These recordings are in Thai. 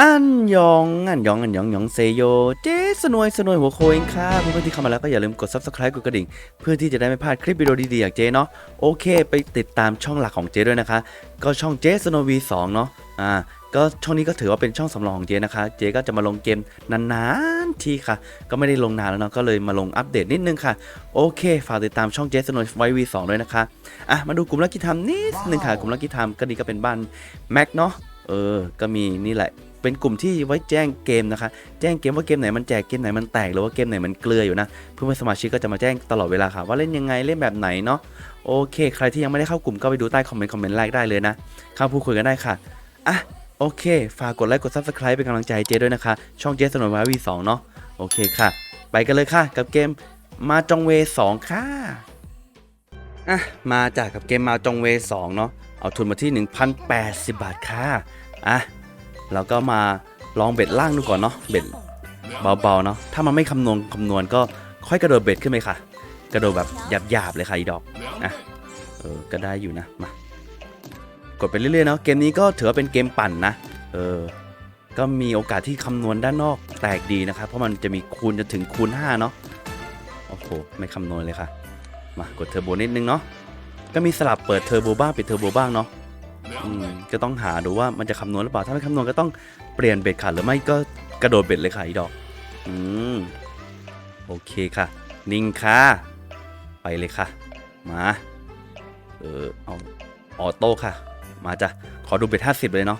อันยองอันยองอันยองยองเซโยเจสนวยสนวยหัวโคเองค่ะเพื่อนๆที่เข้ามาแล้วก็อย่าลืมกด subscribe กดกระดิ่ง เพื่อที่จะได้ไม่พลาดคลิปวิดีโอดีๆอย่างเจเนาะโอเค ไปติดตามช่องหลักของเจด้วยนะคะ ก็ช่องเจสโนวีสองเนาะอ่าก็ช่องนี้ก็ถือว่าเป็นช่องสำรองของเจนะคะ เจก็จะมาลงเกมนานๆทีค่ะ ก็ไม่ได้ลงนานแล้วเนาะก็เลยมาลงอัปเดตนิดนึงค่ะ โอเค ฝากติดตามช่องเจสโนไววีสองด้วยนะคะอะมาดูกลุ่มลักกี้ไทม์นิดนึงค่ะกลุ่มลักกี้ไทม์ก็นี่ก็เป็นบ้านแม็กเนาะเออก็มีนี่แหละ เป็นกลุ่มที่ไว้แจ้งเกมนะคะ แจ้งเกมว่าเกมไหนมันแจกเกมไหนมันแตกหรือว่าเกมไหนมันเกลืออยู่นะ เพื่อนสมาชิกก็จะมาแจ้งตลอดเวลาค่ะ ว่าเล่นยังไงเล่นแบบไหนเนาะโอเค ใครที่ยังไม่ได้เข้ากลุ่มก็ไปดูใต้คอมเมนต์คอมเมนต์แรกได้เลยนะเข้าพูดคุยกันได้ค่ะอะโอเค ฝากกดไลค์กด subscribe เป็นกำลังใจให้เจด้วยนะคะ ช่องเจสโนไววีสองเนาะโอเคค่ะ ไปกันเลยค่ะ กับเกมมาจองเวสองค่ะอะมาจากกับเกมมาจองเวสองเนาะเอาทุนมาที่ 1,080 บาทค่ะอะ แล้วก็มาลองเบ็ดล่างดูก่อนเนาะเบ็ดเบาๆเนาะถ้ามันไม่คำนวณคำนวณก็ค่อยกระโดดเบ็ดขึ้นไปค่ะ กระโดดแบบหยาบๆเลยค่ะอีดอกอะเออก็ได้อยู่นะมากดไปเรื่อยๆเนาะเกมนี้ก็ถือว่าเป็นเกมปั่นนะเออก็มีโอกาสที่คำนวณด้านนอกแตกดีนะครับ เพราะมันจะมีคูณจนถึงคูณ 5 เนาะโอ้โหไม่คำนวณเลยค่ะมากดเทอร์โบนิดนึงเนาะก็มีสลับเปิดเทอร์โบบ้างปิดเทอร์โบบ้างเนาะ ก็ต้องหาดูว่ามันจะคำนวณหรือเปล่า ถ้าไม่คำนวณก็ต้องเปลี่ยนเบ็ดค่ะหรือไม่ก็กระโดดเบ็ดเลยค่ะอีดอก อืม โอเคค่ะ นิ่งค่ะ ไปเลยค่ะ มา เออเอาออโต้ค่ะ มาจ้ะ ขอดูเบ็ดห้าสิบเลยเนาะ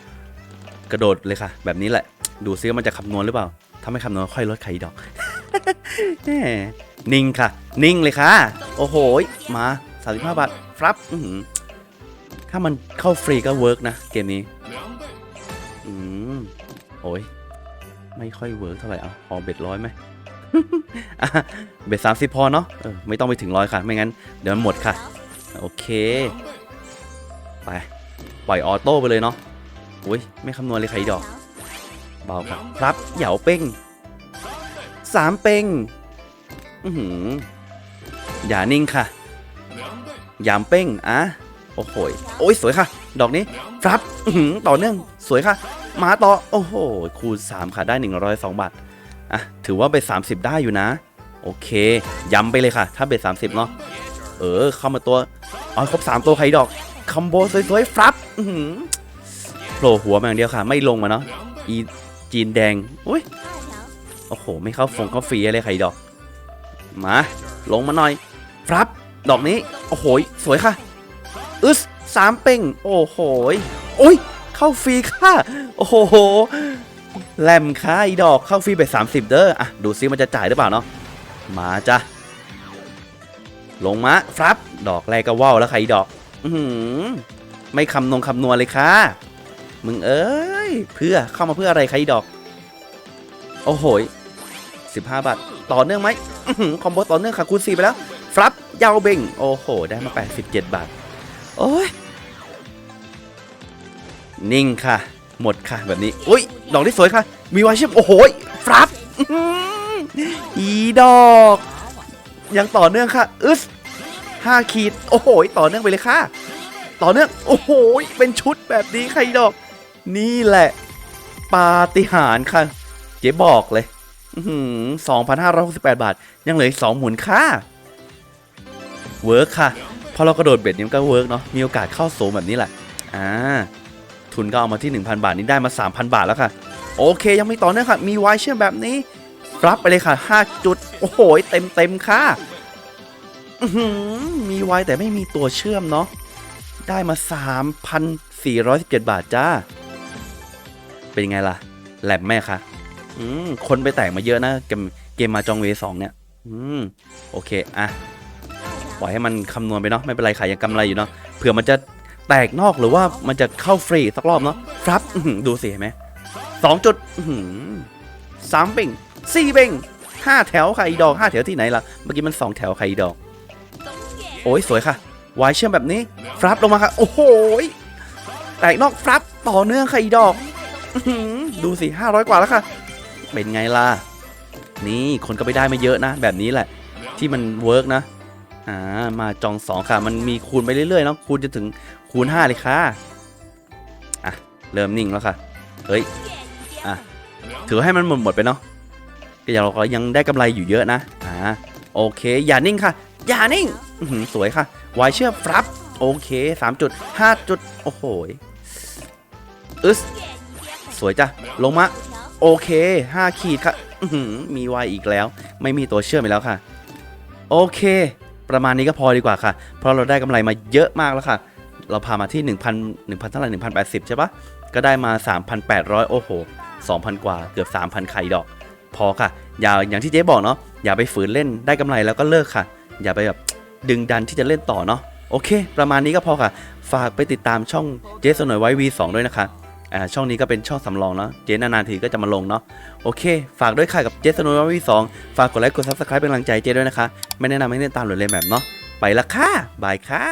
กระโดดเลยค่ะ แบบนี้แหละ ดูซิว่ามันจะคำนวณหรือเปล่า ถ้าไม่คำนวณค่อยลดไข่ดอก นิ่งค่ะ นิ่งเลยค่ะ โอ้โห มา35บาท ครับ อื ถ้ามันเข้าฟรีก็เวิร์กนะ เกมนี้ อืม โอ้ย ไม่ค่อยเวิร์กเท่าไหร่เอาพอเบ็ดร้อยไหมเบ็ดสามสิบพอเนาะเออไม่ต้องไปถึงร้อยค่ะ ไม่งั้น เดี๋ยวมันหมดค่ะ โอเค ไป ปล่อยออโต้ไปเลยเนาะอุ้ย ไม่คำนวณเลยใครดอก เบาครับครับเหยาเป้งสามเป้งอือหืออย่านิ่งค่ะยามเป้งอะ โอ้โหโอ้ยสวยค่ะ ดอกนี้ครับต่อเนื่องสวยค่ะ มาต่อ โอ้โห คูณ 3 ค่ะ ได้ 102 บาท อะ ถือว่าเบ็ด30 ได้อยู่นะ โอเค ย้ำไปเลยค่ะ ถ้าเบ็ด30 เนาะ เออ เข้ามาตัวเอครบ 3 ตัวใครดอกคอมโบสวยๆฟรับอืโผล่หัวมาอย่างเดียวค่ะ ไม่ลงมาเนาะ อีจีนแดง อุ้ย โอ้โห ไม่เข้าฟงเข้าฟรีอะไรใครดอก มา ลงมาหน่อย ครับ ดอกนี้ โอ้โห สวยค่ะ อึสสามเป้งโอ้โหโอ้ย เข้าฟรีค่ะ โอ้โห แลมค่ะอีดอกเข้าฟรีไป 30 เด้อ อะ ดูซิมันจะจ่ายหรือเปล่าเนาะ มาจ้ะ ลงมาครับ ดอกแรกก็ว่าวแล้วค่ะอีดอก อือไม่คำนงคำนวณเลยค่ะ มึงเอ้ย เพื่อเข้ามาเพื่ออะไรใครดอก โอ้โหสิบห้าบาท ต่อเนื่องไหมคอมโบต่อเนื่องค่ะคูณสี่ไปแล้ว ฟลับยาวเบ่ง โอ้โห ได้มา 87 บาท โอ้ยนิ่งค่ะ หมดค่ะแบบนี้อุ้ยดอกที่สวยค่ะ มีวายเชื่อมโอ้โหฟลับอื้อหืออีดอก ยังต่อเนื่องค่ะอึสห้าขีด โอ้โหต่อเนื่องไปเลยค่ะ ต่อเนื่อง โอ้โหเป็นชุดแบบนี้ใครดอก นี่แหละปาฏิหาริย์ค่ะ เจ๊บอกเลยสองพันห้าร้อยหกสิบแปดบาท ยังเหลืออีกสองหมุนค่าเวิร์กค่ะพ อเรากระโดดเบ็ดนี้มันก็เวิร์กเนาะมีโอกาสเข้าสูงแบบนี้แหละอ่าทุนก็เอามาที่ 1,000 บาทนี่ได้มา 3,000 บาทแล้วค่ะ โอเคยังไม่ต่อเนื่องค่ะ มีไวเชื่อมแบบนี้ รับไปเลยค่ะ 5 จุด โอ้โหเต็มเต็มค่ะมีไวแต่ไม่มีตัวเชื่อมเนาะได้มา 3,417 บาทจ้า เป็นไงล่ะ แหลมแม่คะอืมคนไปแตกมาเยอะนะเกมเกมมาจองเวสองเนี่ย อืม โอเค อะ ปล่อยให้มันคำนวณไปเนาะไม่เป็นไรค่ะยังกำไรอยู่เนาะเผื่อมันจะแตกนอกหรือว่ามันจะเข้าฟรีสักรอบเนาะครับดูสิเห็นไหมสองจุดสามเบ่งสี่เบ่งห้าแถวค่ะอีดอกห้าแถวที่ไหนล่ะเมื่อกี้มันสองแถวค่ะอีดอก โอ้ยสวยค่ะวายเชื่อมแบบนี้ฟรับลงมาค่ะโอ้โหยแตกนอกฟรับต่อเนื่องค่ะอีดอกอื้อหือดูสิห้าร้อยกว่าแล้วค่ะ เป็นไงล่ะ นี่คนก็ไปได้ไม่เยอะนะ แบบนี้แหละ ที่มันเวิร์กนะ อ่ามาจองสองค่ะ มันมีคูณไปเรื่อยๆเนาะคูณจะถึงคูณห้าเลยค่ะ อะ เริ่มนิ่งแล้วค่ะ เฮ้ย อะ ถือให้มันหมดหมดไปเนาะก็ยังเราก็ยังได้กำไรอยู่เยอะนะ อ่า โอเค อย่านิ่งค่ะ อย่านิ่งสวยค่ะวายเชื่อฟรับ โอเคสามจุดห้าจุด โอ้โหอึสสวยจ้ะ ลงมา โอเคห้าขีดค่ะมีวายอีกแล้ว ไม่มีตัวเชื่อมอีกแล้วค่ะ โอเค ประมาณนี้ก็พอดีกว่าค่ะ เพราะเราได้กำไรมาเยอะมากแล้วค่ะ เราพามาที่ 1,000 1,000เท่าไหร่1,080 ใช่ปะก็ได้มา 3,800 โอ้โห 2,000 กว่าเกือบ 3,000ไข่ดอก พอค่ะ อย่าอย่างที่เจ๊บอกเนาะอย่าไปฝืนเล่นได้กำไรแล้วก็เลิกค่ะ อย่าไปแบบดึงดันที่จะเล่นต่อเนาะโอเค ประมาณนี้ก็พอค่ะ ฝากไปติดตามช่องเจ๊สนอยไว้ V2 ด้วยนะคะ ช่องนี้ก็เป็นช่องสำรองเนาะเจ๊นานๆทีก็จะมาลงเนาะโอเค ฝากด้วยค่ะกับเจสโนววีสองฝากกดไลค์กดซับสไครป์เป็นกำลังใจเจด้วยนะคะ ไม่แนะนำให้เล่นตามหรือเล่นแบบเนาะไปละค่ะบายค่ะ